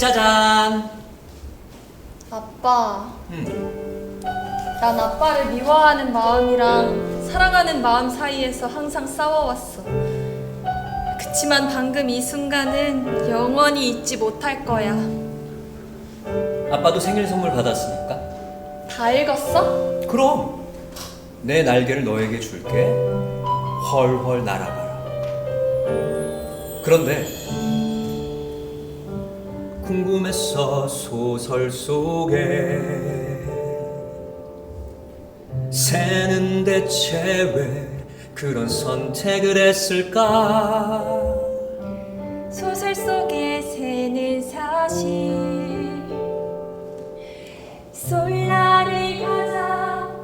짜잔. 아빠, 음. 난 아빠를 미워하는 마음이랑 사랑하는 마음 사이에서 항상 싸워왔어. 그치만 방금 이 순간은 영원히 잊지 못할 거야. 아빠도 생일 선물 받았으니까. 다 읽었어? 그럼 내 날개를 너에게 줄게. 헐헐 날아가라. 그런데 궁금했어 소설 속에 새는 대체 왜 그런 선택을 했을까? 소설 속의 새는 사실 솔라를 가장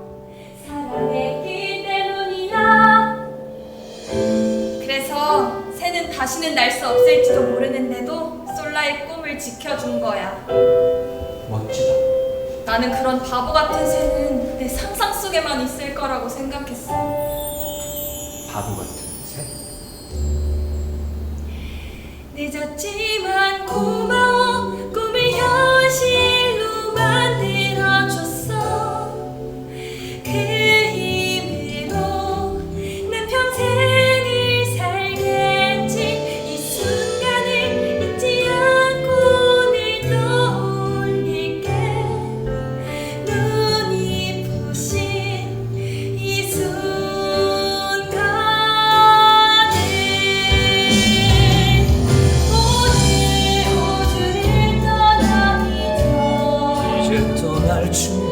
사랑했기 때문이야 그래서 새는 다시는 날 수 없을지도 모르는데도 솔라의 꿈을 지켜준 거야 멋지다. 나는 그런 바보 같은 새는 내 상상 속에만 있을 거라고 생각했어 바보 같은 새. 늦었지만 고마워 touch me.